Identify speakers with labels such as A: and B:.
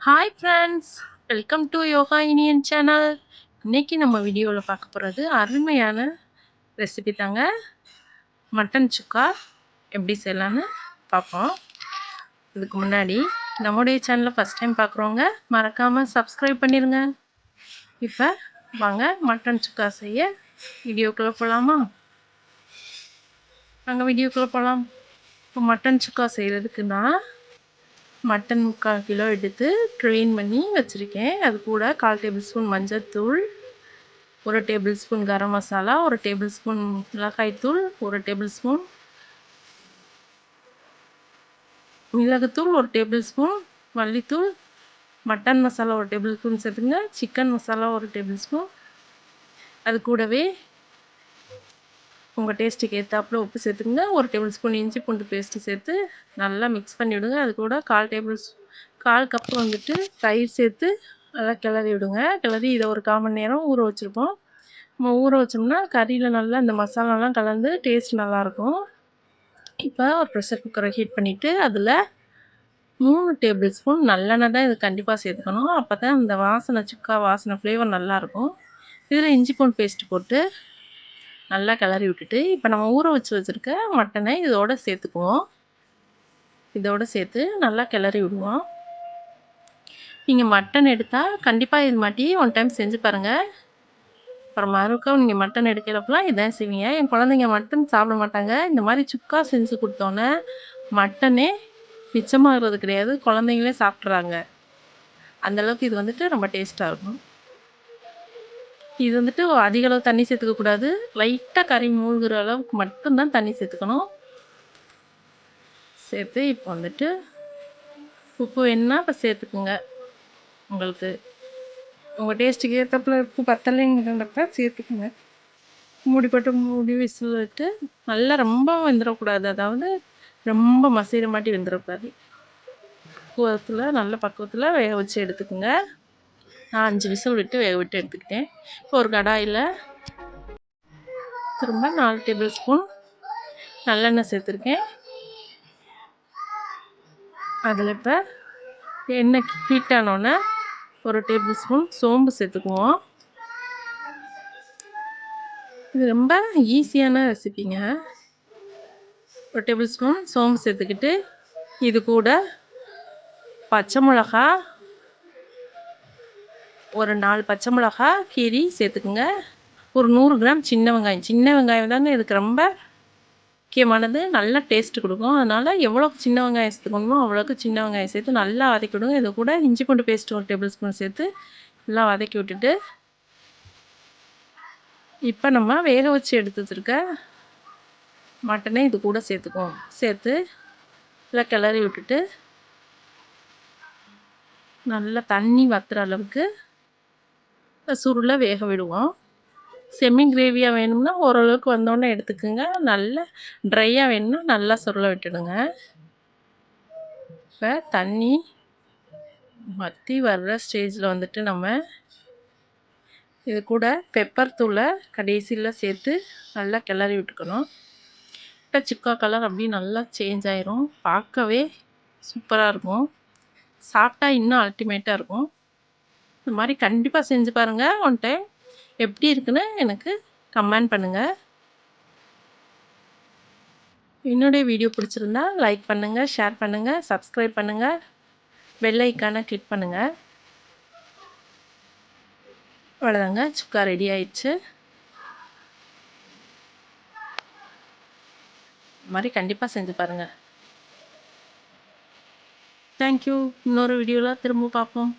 A: Hi friends welcome to Yoga Iniyan channel இன்றைக்கி நம்ம வீடியோவில் பார்க்க போகிறது அருமையான ரெசிபி தாங்க. மட்டன் சுக்கா எப்படி செய்யலான்னு பார்ப்போம். இதுக்கு முன்னாடி நம்முடைய சேனலை ஃபஸ்ட் டைம் பார்க்குறவங்க மறக்காமல் சப்ஸ்கிரைப் பண்ணிடுங்க இப்போ வாங்க மட்டன் சுக்கா செய்ய வீடியோக்குள்ளே போகலாமா வாங்க வீடியோக்குள்ளே போகலாம் இப்போ மட்டன் சுக்கா செய்கிறதுக்கு நான் மட்டன் முக்கால் கிலோ எடுத்து க்ளீன் பண்ணி வச்சுருக்கேன். அது கூட கால் டேபிள் ஸ்பூன் மஞ்சள்தூள் ஒரு டேபிள் ஸ்பூன் கரம் மசாலா ஒரு டேபிள் ஸ்பூன் மிளகாய்த்தூள் ஒரு டேபிள் ஸ்பூன் மிளகுத்தூள் ஒரு டேபிள் ஸ்பூன் மல்லித்தூள் மட்டன் மசாலா ஒரு டேபிள் ஸ்பூன் சேர்த்துங்க சிக்கன் மசாலா ஒரு டேபிள் ஸ்பூன். அது கூடவே உங்கள் டேஸ்ட்டுக்கு ஏற்றாப்புல உப்பு சேர்த்துக்குங்க. ஒரு டேபிள் ஸ்பூன் இஞ்சி பூண்டு பேஸ்ட்டு சேர்த்து நல்லா மிக்ஸ் பண்ணி விடுங்க. அது கூட கால் டேபிள் கால் கப்பு வந்துட்டு தயிர் சேர்த்து நல்லா கிளறி விடுங்க. கிளறி இதை ஒரு கால் மணி நேரம் ஊற வச்சுருப்போம். நம்ம ஊற வச்சோம்னா கறியில் நல்லா இந்த மசாலாலாம் கலந்து டேஸ்ட் நல்லாயிருக்கும் இப்போ ஒரு ப்ரெஷர் குக்கரை ஹீட் பண்ணிவிட்டு அதில் மூணு டேபிள் ஸ்பூன் நல்லெண்ணெய் தான் இது கண்டிப்பாக சேர்த்துக்கணும். அப்போ தான் இந்த வாசனை சுக்கா வாசனை ஃப்ளேவர் நல்லாயிருக்கும் இதில் இஞ்சி பூண்டு பேஸ்ட்டு போட்டு நல்லா கிளறி விட்டுட்டு இப்போ நம்ம ஊற வச்சு வச்சுருக்க மட்டனை இதோடு சேர்த்துக்குவோம். இதோடு சேர்த்து நல்லா கிளறி விடுவோம். நீங்கள் மட்டன் எடுத்தால் கண்டிப்பாக இது மாட்டி ஒன் டைம் செஞ்சு பாருங்கள் அப்புறம் மறுக்கம் நீங்கள் மட்டன் எடுக்கிறப்பெல்லாம் இதான் செய்வீங்க. என் குழந்தைங்க மட்டன் சாப்பிட மாட்டாங்க. இந்த மாதிரி சுக்கா செஞ்சு கொடுத்தோன்னே மட்டனே மிச்சமாகிறது கிடையாது. குழந்தைங்களே சாப்பிட்றாங்க. அந்தளவுக்கு இது வந்துட்டு ரொம்ப டேஸ்ட்டாக இருக்கும். இது வந்துட்டு அதிக அளவு தண்ணி சேர்த்துக்கக்கூடாது லைட்டாக கறி மூழ்கிற அளவுக்கு மட்டும்தான் தண்ணி சேர்த்துக்கணும். சேர்த்து இப்போ வந்துட்டு உப்பு வேணுன்னா இப்போ சேர்த்துக்குங்க. உங்களுக்கு உங்கள் டேஸ்ட்டுக்கு ஏற்றப்பில் உப்பு பத்தலைங்கிறப்ப சேர்த்துக்குங்க. மூடி போட்டு மூடி விசில் விட்டு நல்லா ரொம்ப வெந்துடக்கூடாது அதாவது ரொம்ப மசீர மாட்டி வெந்துடக்கூடாது பக்குவத்தில் நல்ல பக்குவத்தில் வேக வச்சு எடுத்துக்கோங்க. நான் அஞ்சு விசில் விட்டு வேக விட்டு எடுத்துக்கிட்டேன். இப்போ ஒரு கடாயில் திரும்ப நாலு டேபிள் ஸ்பூன் நல்லெண்ணெய் சேர்த்துருக்கேன். அதில் இப்போ எண்ணெய் ஹீட் ஆனோடனே ஒரு டேபிள் ஸ்பூன் சோம்பு சேர்த்துக்குவோம். இது ரொம்ப ஈஸியான ரெசிபிங்க. ஒரு டேபிள் ஸ்பூன் சோம்பு சேர்த்துக்கிட்டு இது கூட பச்சை மிளகா ஒரு நாலு பச்சை மிளகா கீரி சேர்த்துக்குங்க. ஒரு நூறு கிராம் சின்ன வெங்காயம். சின்ன வெங்காயம் தாங்க இதுக்கு ரொம்ப முக்கியமானது. நல்லா டேஸ்ட்டு கொடுக்கும். அதனால் எவ்வளோ சின்ன வெங்காயம் சேர்த்துக்கணுமோ அவ்வளோக்கு சின்ன வெங்காயம் சேர்த்து நல்லா வதக்கி விடுங்க இது கூட இஞ்சி பூண்டு பேஸ்ட் ஒரு டேபிள் ஸ்பூன் சேர்த்து நல்லா வதக்கி விட்டுட்டு இப்போ நம்ம வேக வச்சு எடுத்து வச்சுருக்க மட்டனை இது கூட சேர்த்துக்குவோம். சேர்த்து நல்லா கிளறி விட்டுட்டு நல்லா தண்ணி வத்துற அளவுக்கு சுருளை வேக விடுவோம். செமி கிரேவியாக வேணும்னா ஓரளவுக்கு வந்தோடனே எடுத்துக்கோங்க. நல்ல ட்ரையாக வேணும்னா நல்லா சுருளை விட்டுடுங்க. இப்போ தண்ணி மத்தி வர்ற ஸ்டேஜில் வந்துட்டு நம்ம இது கூட பெப்பர் தூளை கடைசியில் சேர்த்து நல்லா கிளறி விட்டுக்கணும். இப்போ சுக்கா கலர் அப்படியே நல்லா சேஞ்ச் ஆயிரும். பார்க்கவே சூப்பராக இருக்கும். சாப்பிட்டா இன்னும் அல்டிமேட்டாக இருக்கும். இந்த மாதிரி கண்டிப்பாக செஞ்சு பாருங்கள் ஒன் டைம் எப்படி இருக்குன்னு எனக்கு கமெண்ட் பண்ணுங்கள் என்னுடைய வீடியோ பிடிச்சிருந்தா லைக் பண்ணுங்கள் ஷேர் பண்ணுங்கள் சப்ஸ்கிரைப் பண்ணுங்கள் பெல் ஐக்கானை கிளிக் பண்ணுங்கள் அவ்வளோதாங்க சுக்கா ரெடி ஆயிடுச்சு. இது மாதிரி கண்டிப்பாக செஞ்சு பாருங்கள் தேங்க்யூ இன்னொரு வீடியோவில் திரும்ப பார்ப்போம்.